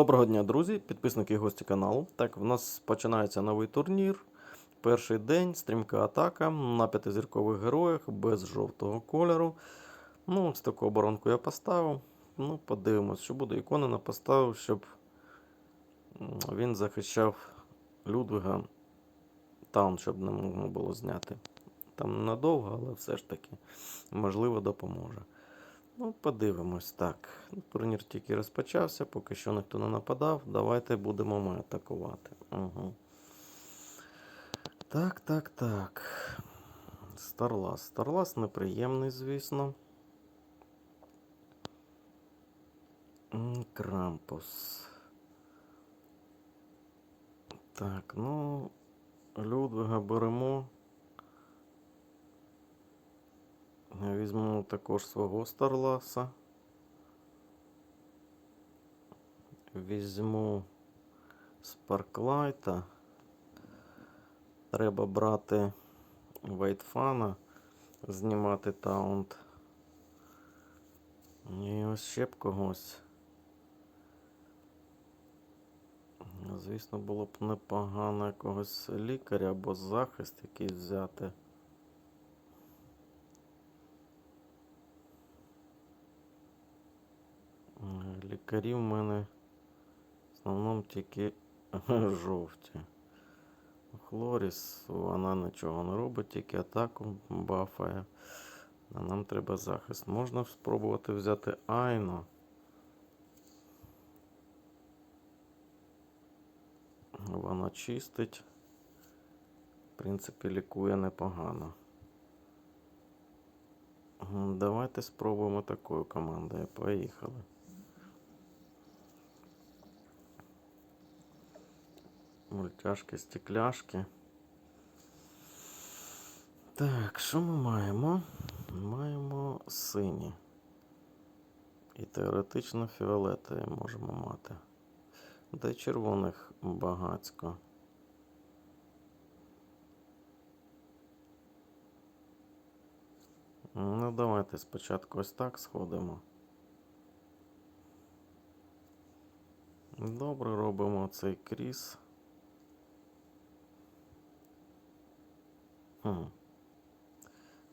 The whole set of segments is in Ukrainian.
Доброго дня, друзі, підписники і гості каналу. Так, в нас починається новий турнір. Перший день, стрімка атака на п'ятизіркових героях без жовтого кольору. Ну, ось таку оборонку я поставив. Ну, подивимось, що буде. Іконина поставив, щоб він захищав Людвига таун, щоб не можна було зняти. Там ненадовго, але все ж таки, можливо, допоможе. Ну, подивимось так. Турнір тільки розпочався, поки що ніхто не нападав. Давайте будемо ми атакувати. Угу. Так, так, так. Старлас. Старлас неприємний, звісно. Крампус. Так, ну, Людвига беремо. Візьму також свого Старласа. Візьму Спарклайта. Треба брати Вайтфана, знімати таунт. І ось ще б когось. Звісно, було б непогано якогось лікаря або захист якийсь взяти. Лікарі в мене в основному тільки жовті. Хлоріс, вона нічого не робить, тільки атаку бафає. А нам треба захист. Можна спробувати взяти Айно. Вона чистить. В принципі, лікує непогано. Давайте спробуємо такою командою. Поїхали. Мультяшки, стекляшки. Так, що ми маємо? Маємо сині. І теоретично фіолетові можемо мати. Де червоних багацько. Ну, давайте спочатку ось так сходимо. Добре, робимо цей кріс. Хм.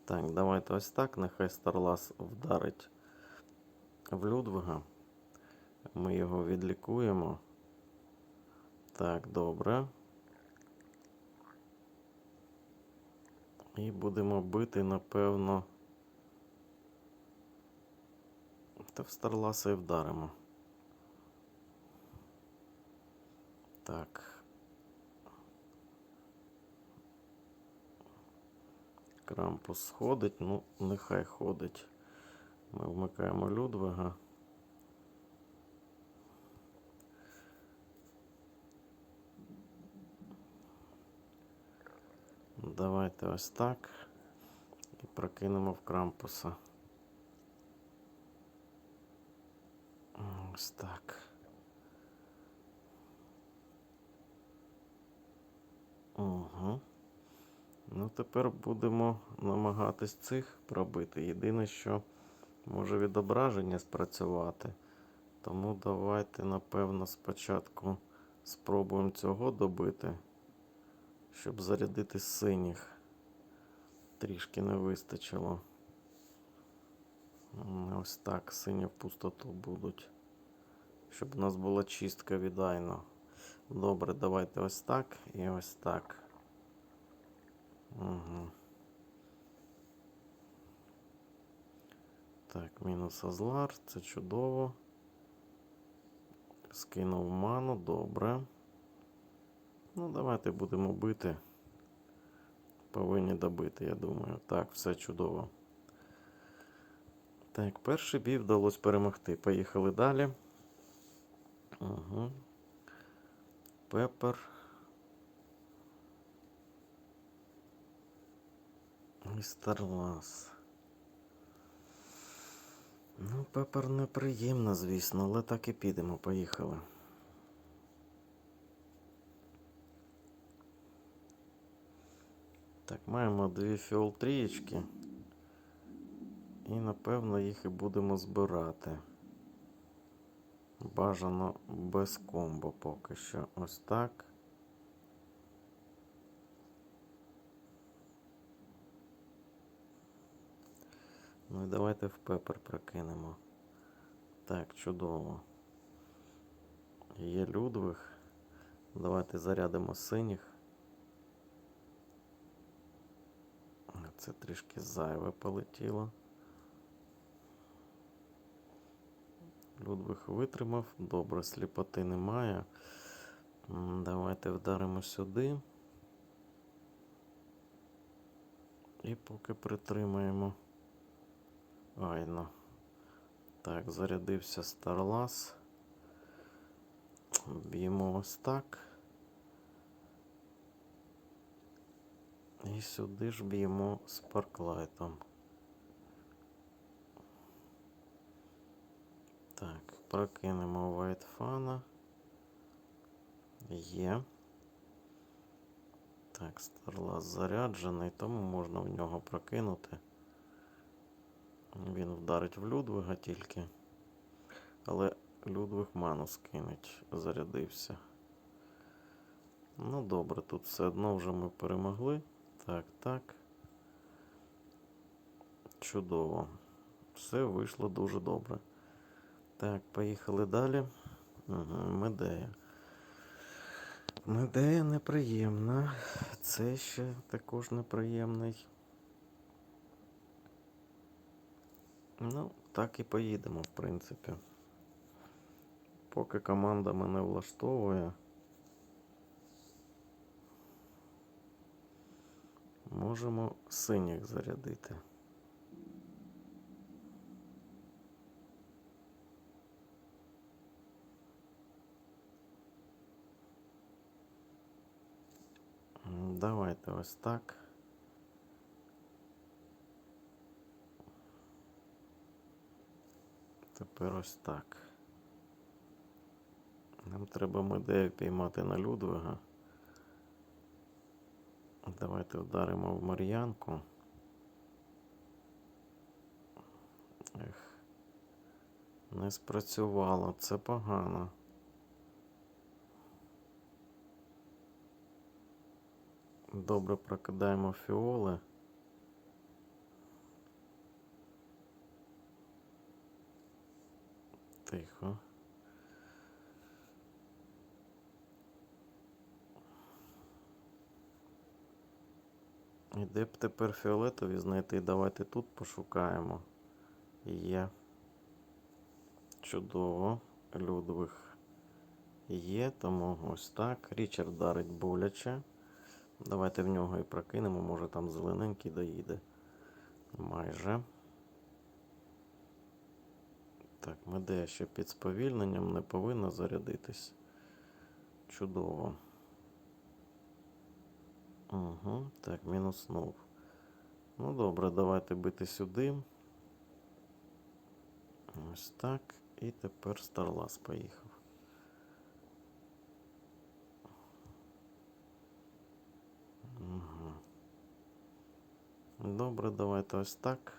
Так, давайте ось так. Нехай Старлас вдарить в Людвига. Ми його відлікуємо. Так, добре. І будемо бити, напевно. Та в Старласа і вдаримо. Так. Крампус сходить, ну, нехай ходить. Ми вмикаємо Людвига. Давайте ось так. І прокинемо в крампуса. Ось так. Угу. Ну, тепер будемо намагатись цих пробити. Єдине, що може відображення спрацювати. Тому давайте, напевно, спочатку спробуємо цього добити, щоб зарядити синіх. Трішки не вистачило. Ось так, сині в пустоту будуть. Щоб у нас була чистка від Айно. Добре, давайте ось так і ось так. Угу. Так, мінус Азлар, це чудово. Скинув ману, добре. Ну, давайте будемо бити. Повинні добити, я думаю. Так, все чудово. Так, перший бій вдалося перемогти. Поїхали далі. Угу. Пепер. І Старлас. Ну, пепер неприємно, звісно, але так і підемо. Поїхали. Так, маємо дві фіол-трієчки. І напевно їх і будемо збирати. Бажано без комбо поки що. Ось так. Ну і давайте в пепер прокинемо. Так, чудово. Є Людвиг. Давайте зарядимо синіх. Це трішки зайве полетіло. Людвиг витримав. Добре, сліпоти немає. Давайте вдаримо сюди. І поки притримаємо. Айно. Так, зарядився Старлас. Б'ємо ось так. І сюди ж б'ємо спарклайтом. Так, прокинемо Вайтфана. Є. Так, Старлас заряджений, тому можна в нього прокинути. Він вдарить в Людвига тільки. Але Людвиг ману скинуть, зарядився. Ну добре, тут все одно вже ми перемогли. Так, так. Чудово. Все вийшло дуже добре. Так, поїхали далі. Угу, Медея. Медея неприємна. Це ще також неприємний. Ну, так і поїдемо, в принципі. Поки команда мене влаштовує. Можемо синіх зарядити. Давайте ось так. Тепер ось так. Нам треба медею піймати на Людвига. Давайте вдаримо в Мар'янку. Ех, не спрацювало, це погано. Добре прокидаємо фіоли. Тихо. І де б тепер фіолетові знайти? Давайте тут пошукаємо. Є. Чудово. Людвиг є, тому ось так. Річард дарить боляче. Давайте в нього і прокинемо, може там зелененький доїде. Майже. Так, медея ще під сповільненням не повинна зарядитись. Чудово. Угу, так, мінуснув. Ну добре, давайте бити сюди. Ось так. І тепер Старлас поїхав. Угу. Добре, давайте ось так.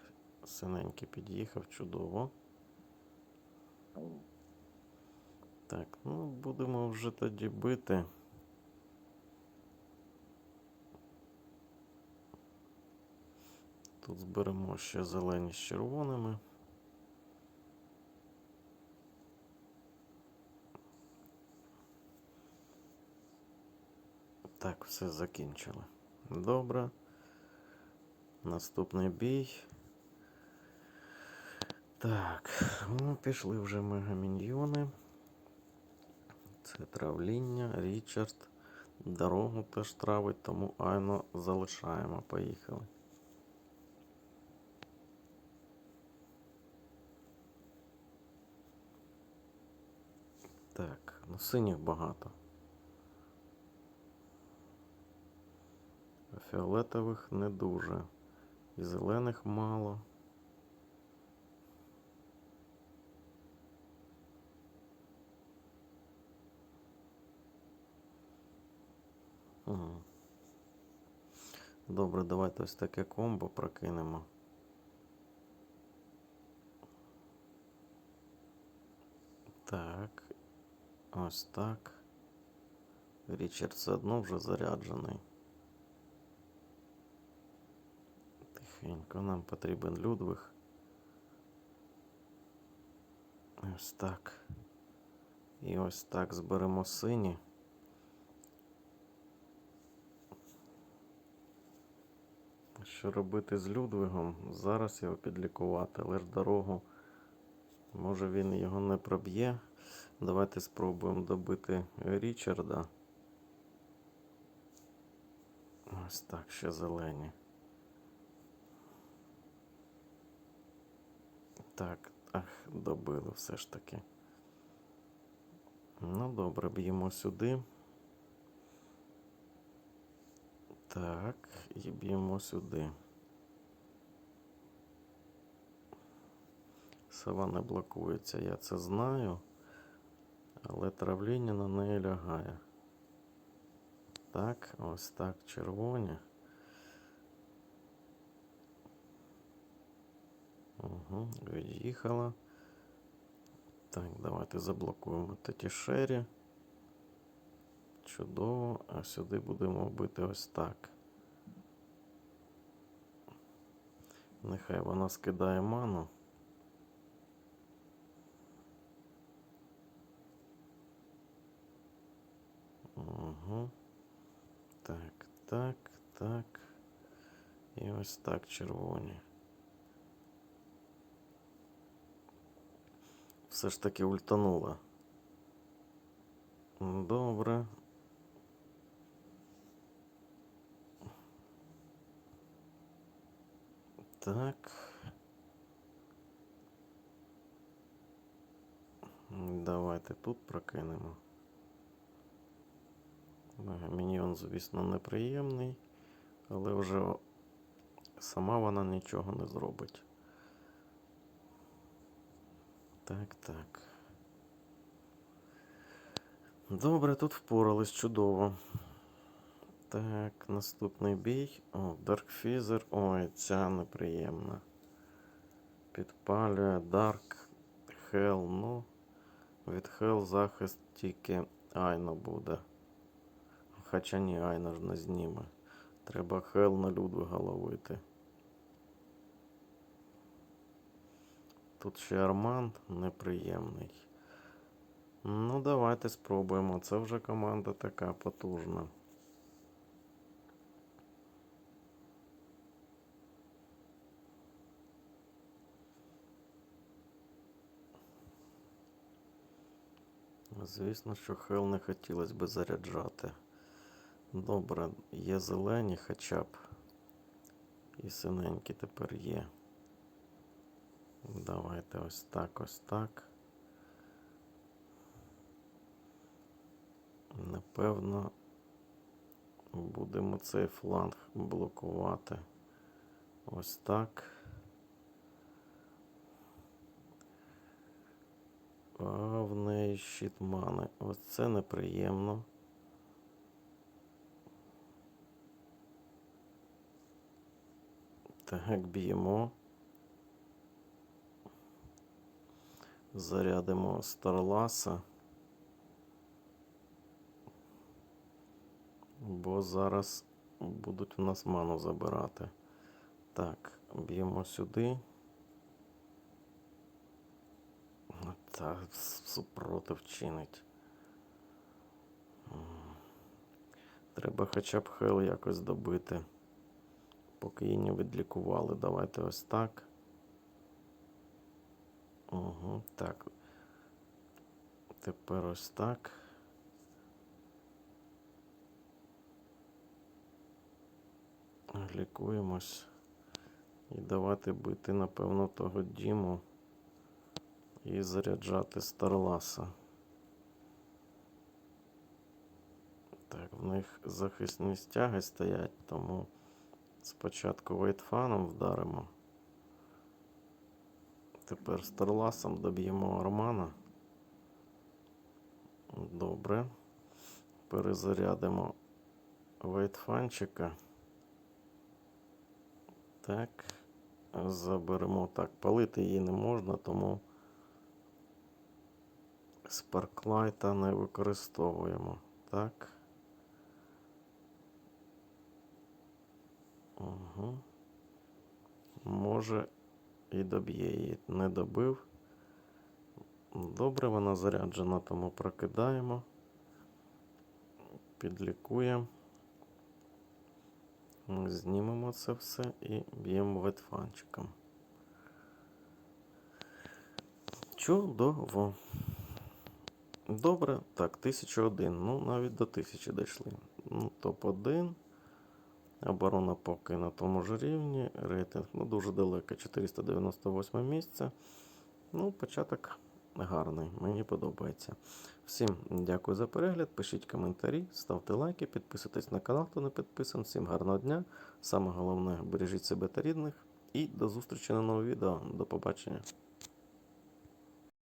Синенький під'їхав, чудово. Так, ну будемо вже тоді бити. Тут зберемо ще зелені з червоними. Так, все закінчили. Добре. Наступний бій. Так, ну, пішли вже мегаміньйони. Це травління, Річард. Дорогу теж травить, тому Айно залишаємо. Поїхали. Так, ну синіх багато. Фіолетових не дуже. І зелених мало. Добре, давайте ось таке комбо прокинемо. Так. Ось так. Річард все одно вже заряджений. Тихенько, нам потрібен Людвиг. Ось так. І ось так зберемо сині. Що робити з Людвигом? Зараз його підлікувати, але ж дорогу. Може він його не проб'є. Давайте спробуємо добити Річарда. Ось так, ще зелені. Так, ах, добили все ж таки. Ну, добре, б'ємо сюди. Так, і б'ємо сюди. Сова не блокується, я це знаю, але травління на неї лягає. Так, ось так, червоні. Угу, від'їхала. Так, давайте заблокуємо такі шері. Чудово, а сюди будемо бити ось так. Нехай вона скидає ману. Угу. Так, так, так. І ось так червоні. Все ж таки ультанула. Добре. Так. Давайте тут прокинемо. Міньйон, звісно, неприємний, але вже сама вона нічого не зробить. Так, так. Добре, тут впорались чудово. Так, наступний бій. О, Даркфізер. Ой, ця неприємна. Підпалює Дарк Хел. Ну, від Хел захист тільки Айна буде. Хоча ні, Айна ж не зніме. Треба Хел на Людвига ловити. Тут ще Арман неприємний. Ну, давайте спробуємо. Це вже команда така потужна. Звісно, що Хел не хотілося би заряджати. Добре, є зелені хоча б. І синенькі тепер є. Давайте ось так, ось так. Напевно, будемо цей фланг блокувати. Ось так. Щит мани. Ось це неприємно. Так, б'ємо. Зарядимо Старласа. Бо зараз будуть у нас ману забирати. Так, б'ємо сюди. Та супротив чинить. Треба хоча б Хел якось добити. Поки її не відлікували. Давайте ось так. Угу, так. Тепер ось так. Лікуємось. І давати бити, напевно, того Діму і заряджати Старласа. Так, в них захисні стяги стоять, тому спочатку вейтфаном вдаримо. Тепер Старласом доб'ємо Армана. Добре. Перезарядимо вейтфанчика. Так. Заберемо так. Палити її не можна, тому Спарклайта не використовуємо. Так. Угу. Може і доб'є її. Не добив. Добре, вона заряджена, тому прокидаємо. Підлікуємо. Знімемо це все і б'ємо ветфанчиком. Чудово. Добре, так, 1001. Ну, навіть до 1000 дійшли. Ну, топ-1. Оборона поки на тому ж рівні. Рейтинг ну, дуже далеко. 498 місце. Ну, початок гарний. Мені подобається. Всім дякую за перегляд. Пишіть коментарі, ставте лайки, підписуйтесь на канал, хто не підписаний. Всім гарного дня. Саме головне, бережіть себе та рідних. І до зустрічі на новому відео. До побачення.